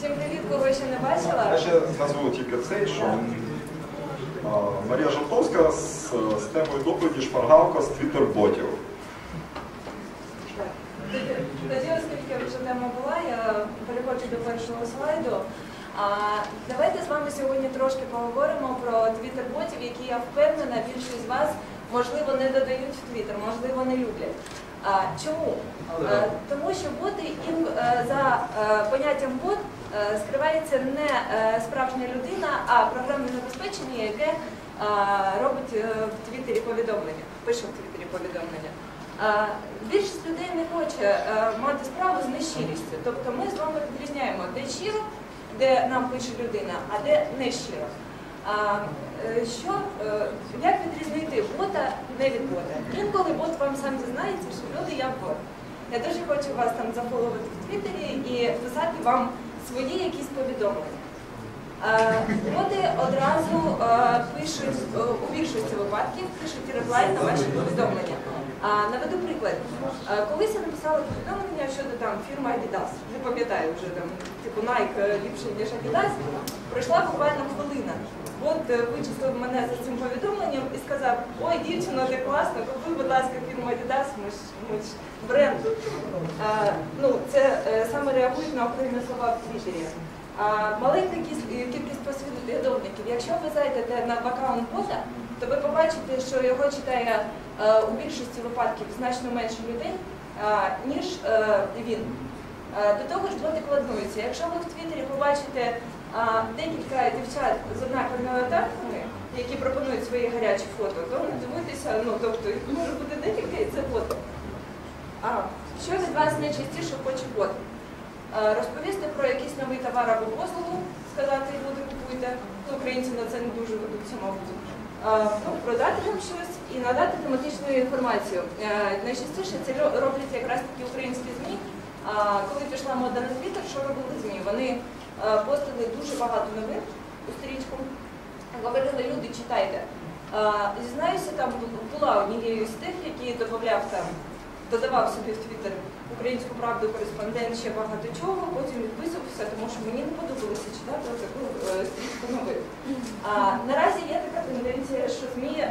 Всім привіт, кого ще не бачила. Я ще назву тільки цей, що Марія Жовтовська з, з темою доповіді шпаргалка з твіттер-ботів. Тоді, оскільки вже тема була, я переходжу до першого слайду. А, давайте з вами сьогодні трошки поговоримо про твіттер-ботів, які я впевнена, більшість з вас можливо не додають в твіттер, можливо, не люблять. А, чому? А, тому що боти їм е, за е, поняттям бот е, скривається не справжня людина, а програмне забезпечення, яке робить в Твіттері повідомлення, пише в Твіттері повідомлення. Більшість людей не хоче мати справу з нещирістю. Тобто ми з вами відрізняємо, де щиро, де нам пише людина, а де не щиро. А, е, що, е, як відрізнити бота не від бота? Інколи бот вам сам дізнається, що люди я бот. Я дуже хочу вас там зафоловити в Твіттері і писати вам свої якісь повідомлення. Боти одразу е, пишуть у більшості випадків пишуть реплай на ваші повідомлення. А, Наведу приклад. Колись я написала повідомлення щодо там фірми Adidas. Не пам'ятаю вже там, типу Nike е, ліпше, ніж Adidas. Пройшла буквально хвилина. От е, вичислив мене за цим повідомленням і сказав, ой, дівчино, ти класно, купи, будь ласка, фірму Adidas, ми ж, ми ж бренд. Е, ну, це е, саме реагують на окремі слова в Твіттері. А маленька кіс- кількість послідовників. Якщо ви зайдете на аккаунт бота, то ви побачите, що його читає у більшості випадків значно менше людей, е, ніж е, він. Е, До того ж, боти кладнуються. Якщо ви в Твіттері побачите е, декілька дівчат з однаковими атаками, які пропонують свої гарячі фото, то не дивуйтеся, ну тобто їх може бути декілька і це бот. А що від вас найчастіше хоче бот? Е, Розповісти про якийсь новий товар або послугу, сказати люди купуйте. Українці на це не дуже ведуться, мабуть. Е, продати вам щось і надати тематичну інформацію. Е, Найчастіше це роблять якраз такі українські ЗМІ. Коли пішла мода на Твіттер, що робили ЗМІ? Вони е, постили дуже багато новин у стрічку. Говорили, люди, читайте. Зізнаюся, там була однією з тих, які додавав там додавав собі в Твіттер українську правду кореспондент ще багато чого, потім відписувався, тому що мені не подобалося читати таку е, стрічку новин. А наразі є така тенденція, що ЗМІ е,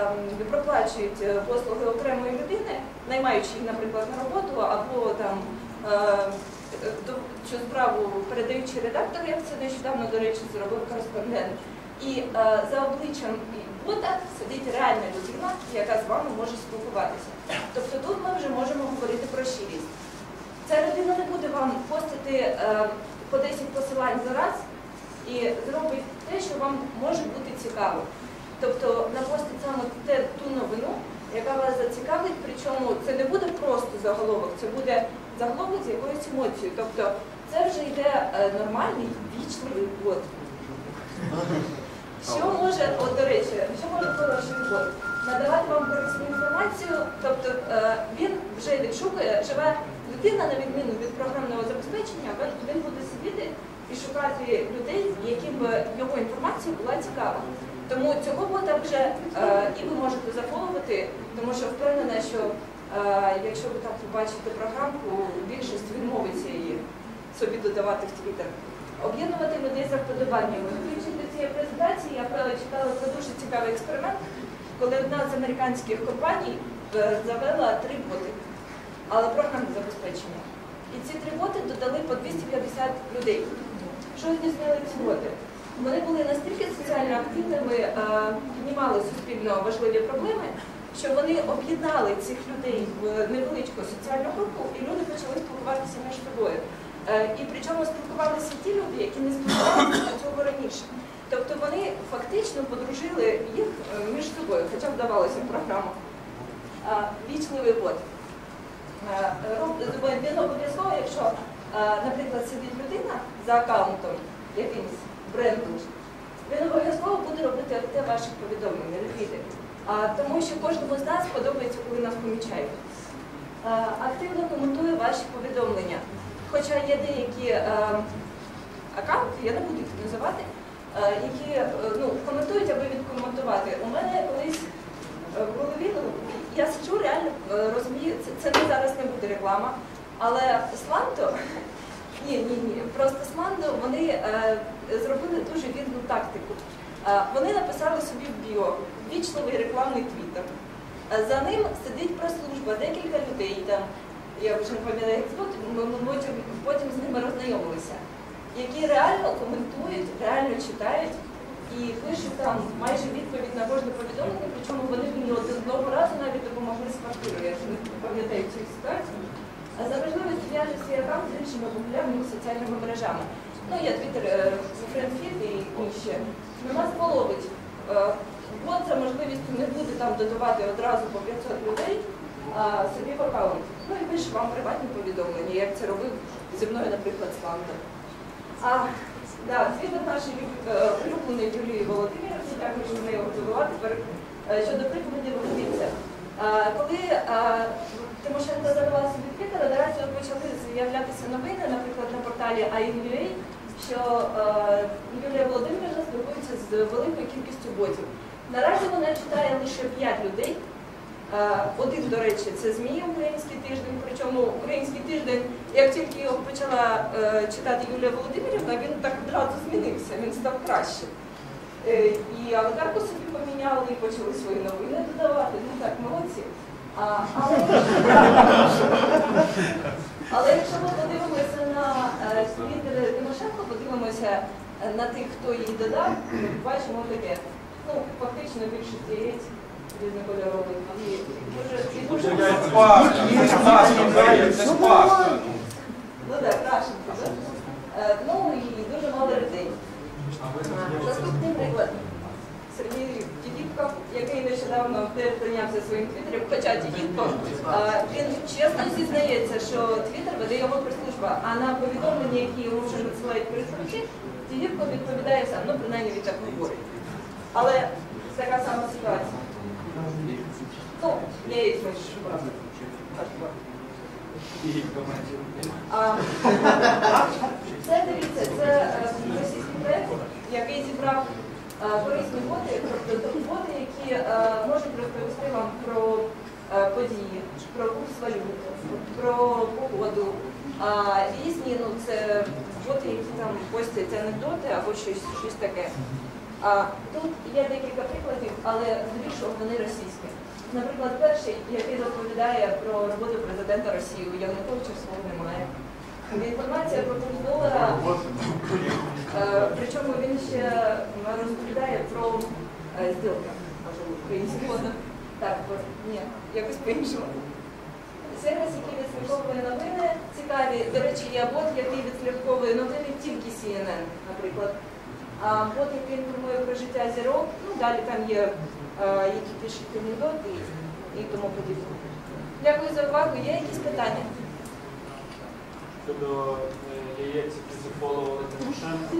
ем, проплачують е, послуги окремої людини, наймаючи її, наприклад, на роботу, або там е, цю справу передаючи редактору, як це нещодавно, до речі, зробив кореспондент. І е, за обличчям бота сидить реальна людина, яка з вами може спілкуватися. Тобто тут ми вже можемо говорити про щирість. Ця людина не буде вам постити е, по 10 посилань за раз і зробить те, що вам може бути цікаво. Тобто напостить саме те, ту новину, яка вас зацікавить, причому це не буде просто заголовок, це буде заголовок з якоюсь емоцією. Тобто це вже йде е, нормальний, вічливий бот. Що може, от до речі, що може хороший бот? Надавати вам корисну інформацію, тобто е, він вже відшукує, живе людина, на відміну від програмного забезпечення, він, буде сидіти і шукати людей, яким би його інформація була цікава. Тому цього бота вже е, і ви можете зафоловити, тому що впевнена, що е, якщо ви так побачите програмку, більшість відмовиться її собі додавати в Твіттер. Об'єднувати людей за вподобаннями. Цієї презентації я читала про дуже цікавий експеримент, коли одна з американських компаній е, завела три боти, але програмне забезпечення. І ці три боти додали по 250 людей. Що здійснили ці боти? Вони були настільки соціально активними, е, піднімали суспільно важливі проблеми, що вони об'єднали цих людей в невеличку соціальну групу, і люди почали спілкуватися між собою. Е, І причому спілкувалися ті люди, які не спілкувалися до цього раніше. Тобто вони фактично подружили їх е, між собою, хоча вдавалося в програму. Вічливий бот. Е, Він обов'язково, якщо, е, наприклад, сидить людина за аккаунтом якимсь брендом, він обов'язково буде робити те ваших повідомлень, ретвіти. Тому що кожному з нас подобається, коли нас помічають. Е, Активно коментує ваші повідомлення. Хоча є деякі е, аккаунти, я не буду їх називати, е, які е, ну, коментують, аби відкоментувати. У мене колись е, в голові, ну, я сиджу реально е, розумію, це, це зараз не буде реклама, але Сланто Ні, ні, ні. Просто Смандо вони е, зробили дуже вірну тактику. Вони написали собі в біо вічливий рекламний твіттер. За ним сидить прес-служба, декілька людей там, я вже не пам'ятаю, як звуть, ми, потім, потім з ними роззнайомилися, які реально коментують, реально читають і пишуть там майже відповідь на кожне повідомлення, причому вони мені одного разу навіть допомогли з квартирою, я не пам'ятаю цю ситуацію. А за можливість зв'яже свій аккаунт з іншими популярними соціальними мережами. Ну, є Twitter, FriendFit і інші. Нас половить. Е, Бот за можливістю не буде там додавати одразу по 500 людей собі в аккаунт. Ну і пише вам приватні повідомлення, як це робив зі мною, наприклад, Фанта. А да, звідти нашої е, улюбленої Юлії Володимирівни, також нею готувати е, щодо прикладів. Е, Коли Тимошенко завела собі твіттер, одразу почали з'являтися новини, наприклад, на порталі AIN.ua, що е, Юлія Володимирівна спілкується з великою кількістю ботів. Наразі вона читає лише 5 людей. Е, Один, до речі, це ЗМІ Український тиждень. Причому Український тиждень, як тільки його почала е, читати Юлія Володимирівна, він так одразу змінився, він став краще. Е, І аватарку собі поміняли, і почали свої новини додавати. Ну так, молодці. Але, якщо ми подивимося на е, твіттер Тимошенко, подивимося е, на тих, хто її додав, ми бачимо таке. Ну, фактично більшість яєць різнокольорових. І дуже, Ну так, крашенки, так? І дуже мало людей. Наступний приклад. Сергій Тігіпко, який нещодавно теж прийнявся своїм твіттером, хоча Тігіпко, е, він чесно зізнається, що твіттер веде його прес-служба, а на повідомлення, які йому вже надсилають користувачі, Тігіпко відповідає сам, ну принаймні він так говорить. Але така сама ситуація. Ну, їх менше шукаю. А, Це дивіться, це е, російський проєкт, який зібрав е, корисні боти, тобто такі які е, можуть розповісти вам про е, події, про курс валют, про погоду. Різні, ну це боти, які там постять анекдоти або щось таке. А тут є декілька прикладів, але здебільшого вони російські. Наприклад, перший, який розповідає про роботу президента Росії, у Януковича свого немає. Інформація про курс долара, е, причому він ще розповідає про е, зділки, може українською. Так, ні, якось по-іншому. Сервіс, який відслідковує новини, цікаві. До речі, є бот, який відслідковує новини тільки CNN, наприклад. Який інформує про життя зірок, ну далі там є, які пишуть анекдоти і тому подібне. Дякую за увагу. Є якісь питання? щодо е, яєць, які зафоловували Тимошенко.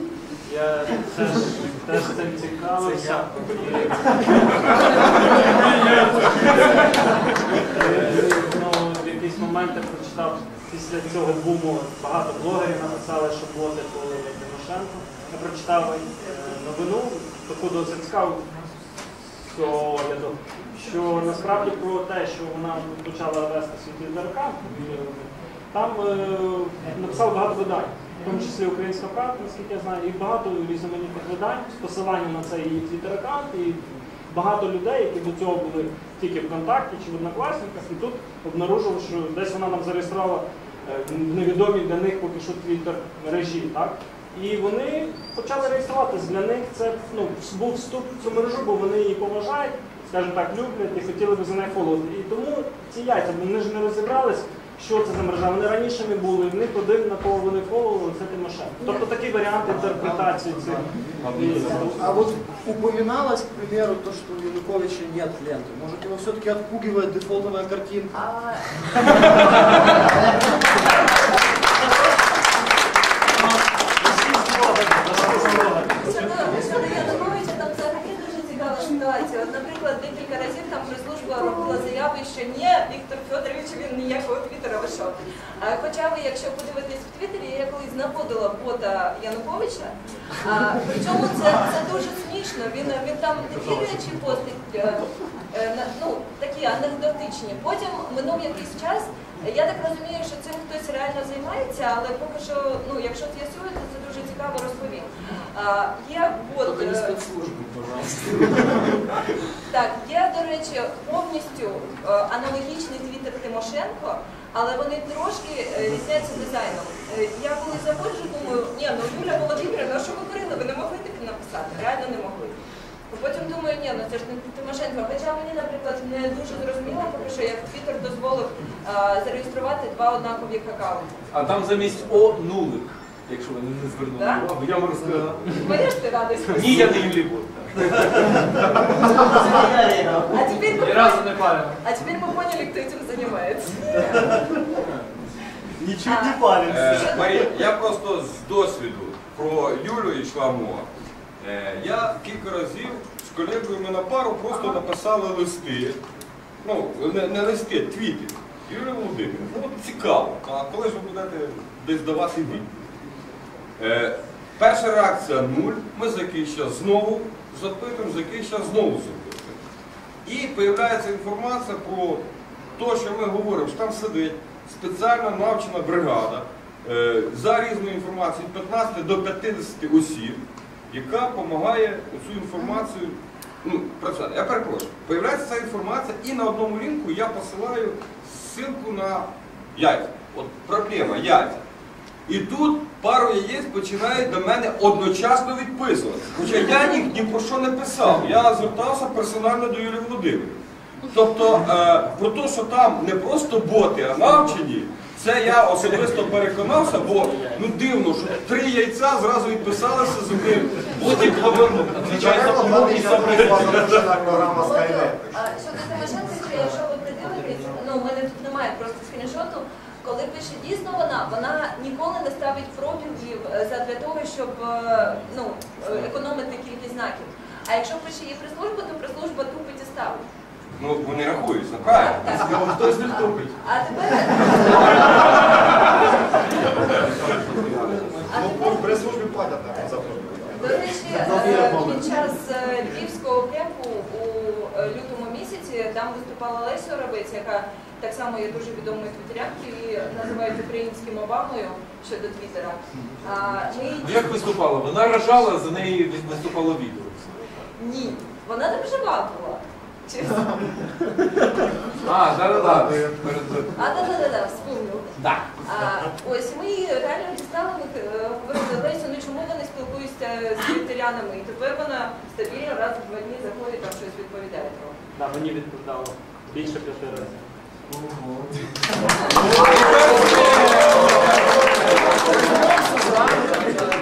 Я теж, теж цим цікавився. Ну, в якийсь момент я прочитав після цього буму багато блогерів написали, що боти фоловили Тимошенко. Я прочитав е, новину, таку досить цікаву що насправді про те, що вона почала вести свій твіттер-аккаунт, там е, написали багато видань, в тому числі Українська правда, наскільки я знаю, і багато різноманітних видань з посиланням на цей її твіттер-аккаунт, і багато людей, які до цього були тільки в контакті чи в однокласниках, і тут обнаружили, що десь вона нам зареєструвала е, невідомі для них поки що твіттер мережі. Так? І вони почали реєструватися. Для них це ну, був вступ в цю мережу, бо вони її поважають, скажімо так, люблять і хотіли б за неї фоловити. І тому ці яйця, вони ж не розібрались, що це за мережа. Вони раніше не були, в них один, на кого вони фоловили, це Тимошенко. Тобто такий варіант інтерпретації цих. А вот упоминалось, к примеру, то, что у Януковича нет ленты. Может, его все-таки отпугивает дефолтовая картинка? А, Щодо щодо Януковича, там взагалі дуже цікава ситуація. От, наприклад, декілька разів там прес-служба робила заяви, що ні, Віктор Федорович, він ніякого твіттера вийшов. Хоча ви, якщо подивитись в Твіттері, я колись знаходила бота Януковича. А, Причому це, це дуже смішно. Він, він там такі речі постить, е, е, ну, такі анекдотичні. Потім минув якийсь час, Я так розумію, що цим хтось реально займається, але поки що, ну, якщо з'ясуєте, це дуже цікаво розповім. Є Только не е, пожалуйста. так, є, до речі, повністю е, аналогічний твіттер Тимошенко, але вони трошки е, різняться дизайном. Я коли заходжу, думаю, ні, ну Юля Володимирівна, що ви говорили? Ви не могли таке написати? Реально не могли. Потім думаю, ні, ну це ж не Тимошенко. Хоча мені, наприклад, не дуже зрозуміло, поки що як Твіттер дозволив зареєструвати два однакові аккаунти. А там замість О нулик, якщо ви не звернули Да? увагу. Я вам розказав. Моя ж ти радий. Ні, я не Юлій Бот. А теперь Ні мы, разу не парив. а теперь мы поняли, кто этим занимается. Ничего А. не паримся. Е, Марія, я просто з досвіду про Юлю йшла мова. Е, Я кілька разів з колегою ми на пару просто написали листи. Ну, не, не листи, твіти. Юлія Володимирівна, ну от цікаво, а коли ж ви будете десь давати відповідь? Е, перша реакція нуль. Ми за якийсь час знову запитуємо, за якийсь час знову запитуємо. І з'являється інформація про те, що ми говоримо, що там сидить спеціально навчена бригада е, за різною інформацією від 15 до 50 осіб, яка допомагає цю інформацію ну, працювати. Я перепрошую, появляється ця інформація, і на одному лінку я посилаю ссылку на яйця. От проблема яйця. І тут пару яєць починають до мене одночасно відписувати. Хоча я ні, ні про що не писав. Я звертався персонально до Юлії Володимирівни. Тобто е, про те, що там не просто боти, а навчені, це я особисто переконався, бо ну дивно, що три яйця зразу відписалися з одним. Говорив, звичайно, програма Skynet. А Щодо Тимошенко, що якщо ви придивитесь, ну у мене тут немає просто скріншоту, коли пише дійсно вона, вона ставить пробілів е, того, щоб е, ну, е, економити кількість знаків. А якщо пише її прес-служба, то прес-служба тупить і ставить. Ну вони рахуються, правильно? Так. Хтось не втопить. А тепер, Ну, тепер в прес-службі платять так, за то. До речі, під час львівського кемпу у лютому місяці там виступала Леся Оробець, яка так само є дуже відомою твіттерянкою і називають українським Обамою щодо Твіттера. Ми Ну як виступала? Вона рожала, за неї виступало відео. Ні, вона там жива була. Чесно. А, да-да-да. А да-да-да, вспомнила. Да. Ось ми реально дістали, ми е, говорили Лесю, ну чому вони спілкуються з твіттерянами? І тепер вона стабільно раз в два дні заходить, там щось відповідає трохи. Да, мені відповідало більше п'яти разів. Є ще питання?